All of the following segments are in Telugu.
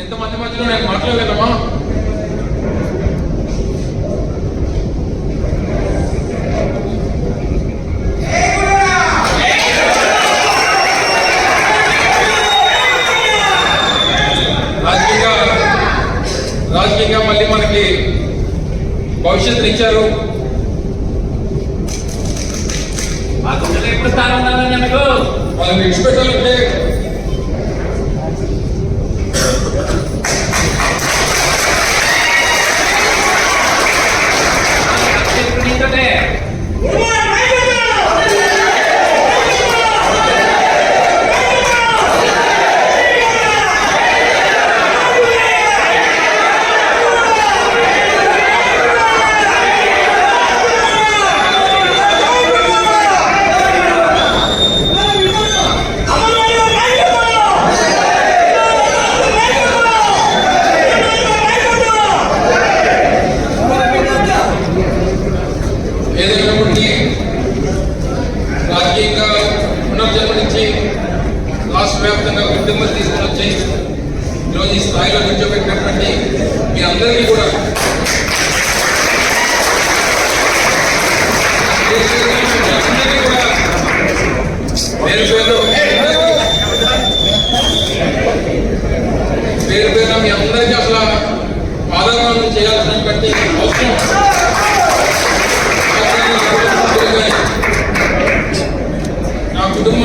ఎంతమంది మధ్యలో నేను మాట్లాడలేదమ్మా రాజకీయంగా రాజకీయంగా మళ్ళీ మనకి భవిష్యత్తుని ఇచ్చారు. వాళ్ళని విడిచిపెట్టాలంటే ఏదైనప్పటికీ రాజకీయంగా పునర్జన్మనిచ్చి రాష్ట్ర వ్యాప్తంగా ఉద్యమం తీసుకుని వచ్చి ఈరోజు ఈ స్థాయిలో నిల్చోబెట్టినటువంటి మీ అందరికీ కూడా అందరికీ కూడా పేరు పేరు పేరు పేరు మీ అందరికీ అసలు పాదగ్రహణం చేయాల్సినటువంటి అవసరం నా కుటుంబ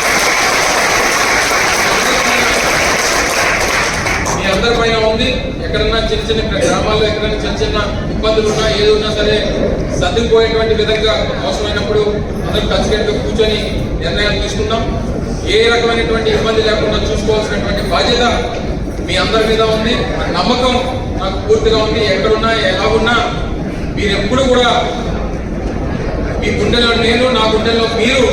అందరి పైన ఉంది. ఎక్కడన్నా చిన్న చిన్న గ్రామాల్లో ఎక్కడైనా చిన్న చిన్న ఇబ్బందులు ఉన్నా ఏది ఉన్నా సరే సర్దుకుపోయేటువంటి విధంగా అవసరమైనప్పుడు అందరూ కలిసికట్టుగా కూర్చొని నిర్ణయాలు తీసుకుందాం. ఏ రకమైనటువంటి ఇబ్బంది లేకుండా చూసుకోవాల్సినటువంటి బాధ్యత మీ అందరి మీద ఉంది. నమ్మకం నాకు పూర్తిగా ఉంది. ఎక్కడున్నా ఎలా ఉన్నా మీరు ఎప్పుడు కూడా మీ గుండెలో నేను నా గుండెలో మీరు